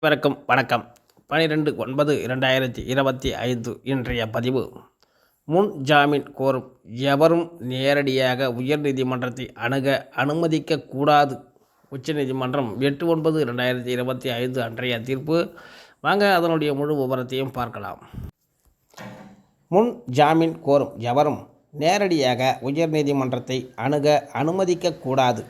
வணக்கம் வணக்கம். பனிரெண்டு ஒன்பது இரண்டாயிரத்தி இருபத்தி ஐந்து இன்றைய பதிவு. முன் ஜாமீன் கோரும் எவரும் நேரடியாக உயர்நீதிமன்றத்தை அணுக அனுமதிக்க கூடாது. உச்சநீதிமன்றம் எட்டு ஒன்பது இரண்டாயிரத்தி இருபத்தி ஐந்து அன்றைய தீர்ப்பு. வாங்க அதனுடைய முழு விவரத்தையும் பார்க்கலாம். முன் ஜாமீன் கோரும் எவரும் நேரடியாக உயர்நீதிமன்றத்தை அணுக அனுமதிக்கக்கூடாது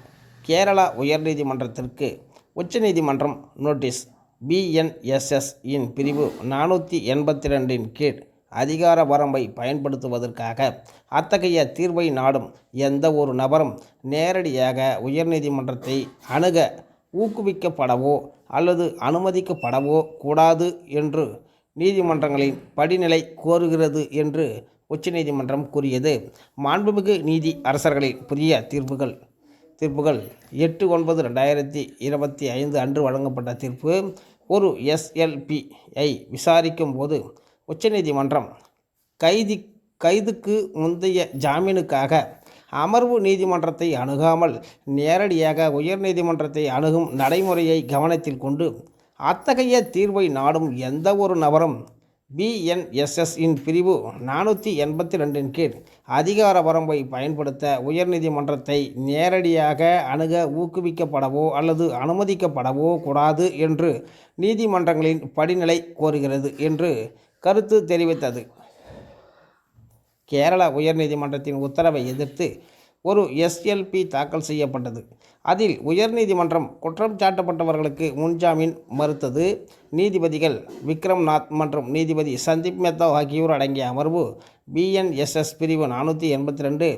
கேரளா உயர்நீதிமன்றத்திற்கு உச்சநீதிமன்றம் நோட்டீஸ் பிஎன்எஸ்எஸ் இன் பிரிவு நானூற்றி எண்பத்தி ரெண்டின் கீழ் அதிகார வரம்பை பயன்படுத்துவதற்காக அத்தகைய தீர்வை நாடும் எந்த ஒரு நபரும் நேரடியாக உயர்நீதிமன்றத்தை அணுக ஊக்குவிக்கப்படவோ அல்லது அனுமதிக்கப்படவோ கூடாது என்று நீதிமன்றங்களின் படிநிலை கோருகிறது என்று உச்சநீதிமன்றம் கூறியது. மாண்புமிகு நீதி அரசர்களின் புதிய தீர்ப்புகள். தீர்ப்புகள் எட்டு ஒன்பது ரெண்டாயிரத்தி இருபத்தி ஐந்து அன்று வழங்கப்பட்ட தீர்ப்பு ஒரு எஸ்எல்பிஐ விசாரிக்கும் போது உச்சநீதிமன்றம் கைதி கைதுக்கு முந்தைய ஜாமீனுக்காக அமர்வு நீதிமன்றத்தை அணுகாமல் நேரடியாக உயர்நீதிமன்றத்தை அணுகும் நடைமுறையை கவனத்தில் கொண்டு அத்தகைய தீர்வை நாடும் எந்த ஒரு நபரும் பிஎன்எஸ்எஸ் இன் பிரிவு நானூற்றி எண்பத்தி ரெண்டின் கீழ் அதிகார வரம்பை பயன்படுத்த உயர்நீதிமன்றத்தை நேரடியாக அணுக ஊக்குவிக்கப்படவோ அல்லது அனுமதிக்கப்படவோ கூடாது என்று நீதிமன்றங்களின் படிநிலை கோருகிறது என்று கருத்து தெரிவித்தது. கேரள உயர்நீதிமன்றத்தின் உத்தரவை எதிர்த்து ஒரு எஸ்எல்பி தாக்கல் செய்யப்பட்டது. அதில் உயர்நீதிமன்றம் குற்றம் சாட்டப்பட்டவர்களுக்கு முன்ஜாமீன் மறுத்தது. நீதிபதிகள் விக்ரம்நாத் மற்றும் நீதிபதி சந்தீப் மேத்தா ஆகியோர் அடங்கிய அமர்வு பிஎன்எஸ்எஸ் பிரிவு நானூற்றி எண்பத்தி ரெண்டு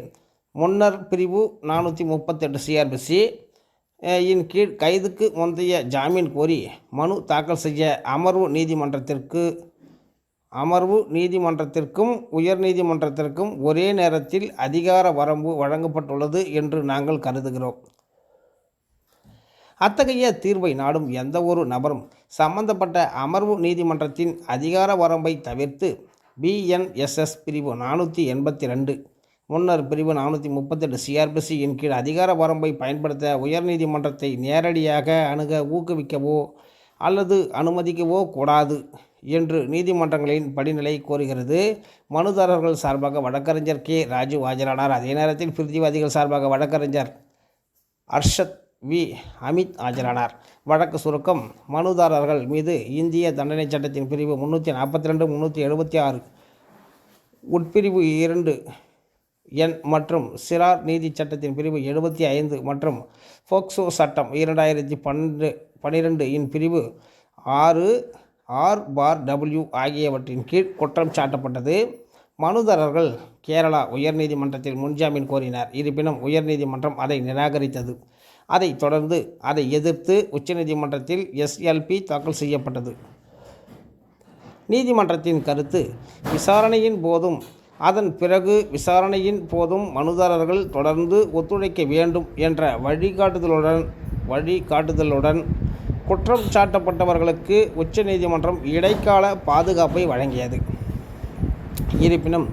முன்னர் பிரிவு நானூற்றி முப்பத்தெட்டு சிஆர்பிசி இன் கீழ் கைதுக்கு முந்தைய ஜாமீன் கோரி மனு தாக்கல் செய்ய அமர்வு நீதிமன்றத்திற்கு அமர்வு நீதிமன்றத்திற்கும் உயர்நீதிமன்றத்திற்கும் ஒரே நேரத்தில் அதிகார வரம்பு வழங்கப்பட்டுள்ளது என்று நாங்கள் கருதுகிறோம். அத்தகைய தீர்வை நாடும் எந்த ஒரு நபரும் சம்பந்தப்பட்ட அமர்வு நீதிமன்றத்தின் அதிகார வரம்பை தவிர்த்து பிஎன்எஸ்எஸ் பிரிவு நானூற்றி எண்பத்தி ரெண்டு முன்னர் பிரிவு நானூற்றி முப்பத்தெட்டு சிஆர்பிசியின் கீழ் அதிகார வரம்பை பயன்படுத்த உயர்நீதிமன்றத்தை நேரடியாக அணுக ஊக்குவிக்கவோ அல்லது அனுமதிக்கவோ கூடாது. என்று நீதிமன்றங்களின் படிநிலை கோருகிறது. மனுதாரர்கள் சார்பாக வழக்கறிஞர் கே. ராஜு ஆஜரானார். அதே நேரத்தில் பிரிதிவாதிகள் சார்பாக வழக்கறிஞர் அர்ஷத் வி. அமித் ஆஜரானார். வழக்கு சுருக்கம் மனுதாரர்கள் மீது இந்திய தண்டனை சட்டத்தின் பிரிவு முந்நூற்றி நாற்பத்தி ரெண்டு முந்நூற்றி எழுபத்தி ஆறு உட்பிரிவு இரண்டு எண் மற்றும் சிறார் நீதி சட்டத்தின் பிரிவு எழுபத்தி ஐந்து மற்றும் போக்சோ சட்டம் இரண்டாயிரத்தி பன்னெண்டு பன்னிரெண்டு இன் பிரிவு ஆறு ஆர் பார் டபிள்யூ ஆகியவற்றின் கீழ் குற்றம் சாட்டப்பட்டது. மனுதாரர்கள் கேரளா உயர்நீதிமன்றத்தில் முன்ஜாமீன் கோரினார். இருப்பினும் உயர்நீதிமன்றம் அதை நிராகரித்தது. அதைத் தொடர்ந்து அதை எதிர்த்து உச்சநீதிமன்றத்தில் எஸ்எல்பி தாக்கல் செய்யப்பட்டது. நீதிமன்றத்தின் கருத்து விசாரணையின் போதும் அதன் பிறகு விசாரணையின் போதும் மனுதாரர்கள் தொடர்ந்து ஒத்துழைக்க வேண்டும் என்ற வழிகாட்டுதலுடன் வழிகாட்டுதலுடன் குற்றம் சாட்டப்பட்டவர்களுக்கு உச்சநீதிமன்றம் இடைக்கால பாதுகாப்பை வழங்கியது. இருப்பினும்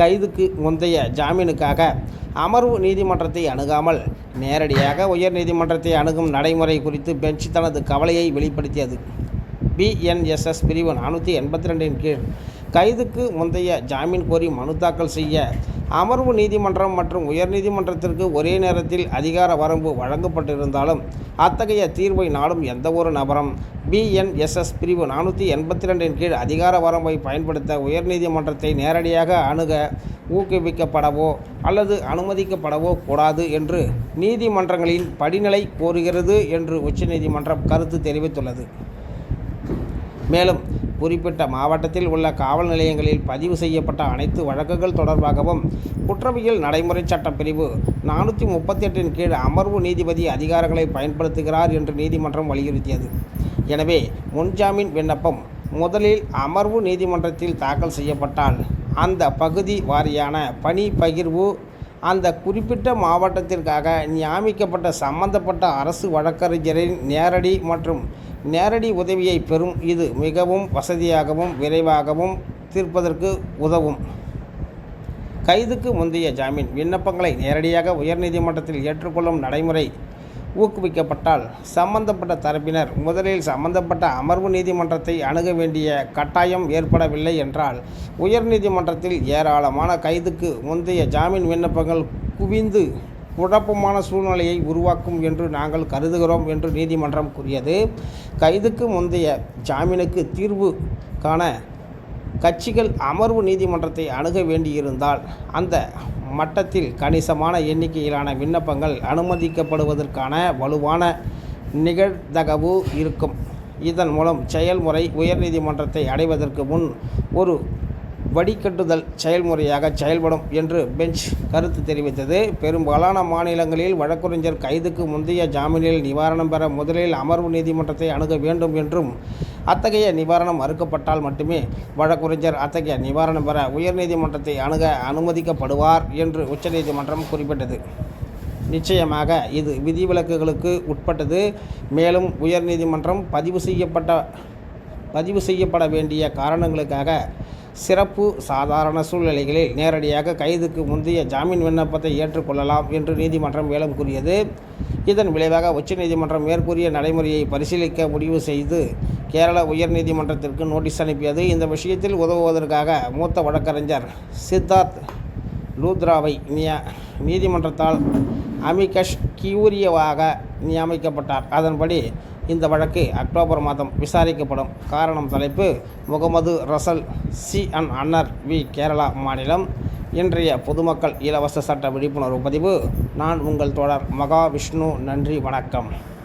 கைதுக்கு முந்தைய ஜாமீனுக்காக அமர்வு நீதிமன்றத்தை அணுகாமல் நேரடியாக உயர் நீதிமன்றத்தை அணுகும் நடைமுறை குறித்து பெஞ்ச் தனது கவலையை வெளிப்படுத்தியது. பிஎன்எஸ்எஸ் பிரிவு நானூற்றி எண்பத்தி ரெண்டின் கீழ் கைதுக்கு முந்தைய ஜாமீன் கோரி மனு தாக்கல் செய்ய அமர்வு நீதிமன்றம் மற்றும் உயர்நீதிமன்றத்திற்கு ஒரே நேரத்தில் அதிகார வரம்பு வழங்கப்பட்டிருந்தாலும் அத்தகைய தீர்வை நாடும் எந்த ஒரு நபரும் பிஎன்எஸ்எஸ் பிரிவு நானூற்றி எண்பத்தி ரெண்டின் கீழ் அதிகார வரம்பை பயன்படுத்த உயர்நீதிமன்றத்தை நேரடியாக அணுக ஊக்குவிக்கப்படவோ அல்லது அனுமதிக்கப்படவோ கூடாது என்று நீதிமன்றங்களின் படிநிலை கோருகிறது என்று உச்சநீதிமன்றம் கருத்து தெரிவித்துள்ளது. மேலும் குறிப்பிட்ட மாவட்டத்தில் உள்ள காவல் நிலையங்களில் பதிவு செய்யப்பட்ட அனைத்து வழக்குகள் தொடர்பாகவும் குற்றவியல் நடைமுறை சட்ட பிரிவு நானூற்றி முப்பத்தி எட்டின் கீழ் அமர்வு நீதிபதி அதிகாரங்களை பயன்படுத்துகிறார் என்று நீதிமன்றம் வலியுறுத்தியது. எனவே முன்ஜாமீன் விண்ணப்பம் முதலில் அமர்வு நீதிமன்றத்தில் தாக்கல் செய்யப்பட்டால் அந்த பகுதி வாரியான பணி பகிர்வு அந்த குறிப்பிட்ட மாவட்டத்திற்காக நியமிக்கப்பட்ட சம்பந்தப்பட்ட அரசு வழக்கறிஞரின் நேரடி மற்றும் நேரடி உதவியை பெறும். இது மிகவும் வசதியாகவும் விரைவாகவும் தீர்ப்பதற்கு உதவும். கைதுக்கு முந்தைய ஜாமீன். விண்ணப்பங்களை நேரடியாக உயர்நீதிமன்றத்தில் ஏற்றுக்கொள்ளும் நடைமுறை ஊக்குவிக்கப்பட்டால் சம்பந்தப்பட்ட தரப்பினர் முதலில் சம்பந்தப்பட்ட அமர்வு நீதிமன்றத்தை அணுக வேண்டிய கட்டாயம் ஏற்படவில்லை என்றால் உயர்நீதிமன்றத்தில் ஏராளமான கைதுக்கு முந்தைய ஜாமீன் விண்ணப்பங்கள் குவிந்து குழப்பமான சூழ்நிலையை உருவாக்கும் என்று நாங்கள் கருதுகிறோம் என்று நீதிமன்றம் கூறியது. கைதுக்கு முந்தைய ஜாமீனுக்கு தீர்வு காண கட்சிகள் அமர்வு நீதிமன்றத்தை அணுக வேண்டியிருந்தால் அந்த மட்டத்தில் கணிசமான எண்ணிக்கையிலான விண்ணப்பங்கள் அனுமதிக்கப்படுவதற்கான வலுவான நிகழ்தகவு இருக்கும். இதன் மூலம் செயல்முறை உயர்நீதிமன்றத்தை அடைவதற்கு முன் ஒரு வடிகட்டுதல் செயல்முறையாக செயல்படும் என்று பெஞ்ச் கருத்து தெரிவித்தது. பெரும்பாலான மாநிலங்களில் வழக்கறிஞர் கைதுக்கு முந்தைய ஜாமீனில் நிவாரணம் பெற முதலில் அமர்வு நீதிமன்றத்தை அணுக வேண்டும் என்றும் அத்தகைய நிவாரணம் மறுக்கப்பட்டால் மட்டுமே வழக்கறிஞர் அத்தகைய நிவாரணம் பெற உயர்நீதிமன்றத்தை அணுக அனுமதிக்கப்படுவார் என்று உச்சநீதிமன்றம் குறிப்பிட்டது. நிச்சயமாக இது விதிவிலக்குகளுக்கு உட்பட்டது. மேலும் உயர்நீதிமன்றம் பதிவு செய்யப்பட்ட பதிவு செய்யப்பட வேண்டிய காரணங்களுக்காக சிறப்பு சாதாரண சூழ்நிலைகளில் நேரடியாக கைதுக்கு முந்தைய ஜாமீன் விண்ணப்பத்தை ஏற்றுக்கொள்ளலாம் என்று நீதிமன்றம் மேலும் கூறியது. இதன் விளைவாக உச்சநீதிமன்றம் மேற்கூறிய நடைமுறையை பரிசீலிக்க முடிவு செய்து கேரள உயர்நீதிமன்றத்திற்கு நோட்டீஸ் அனுப்பியது. இந்த விஷயத்தில் உதவுவதற்காக மூத்த வழக்கறிஞர் சித்தார்த் லூத்ராவை நிய நீதிமன்றத்தால் அமிகஷ் கியூரியவாக நியமிக்கப்பட்டார். அதன்படி இந்த வழக்கு அக்டோபர் மாதம் விசாரிக்கப்படும். காரணம் தலைப்பு முகமது ரசல் சி. அன். அன்னர் வி. கேரளா மாநிலம். இன்றைய பொதுமக்கள் இலவச சட்ட விழிப்புணர்வு பதிவு. நான் உங்கள் தோழர் மகாவிஷ்ணு. நன்றி வணக்கம்.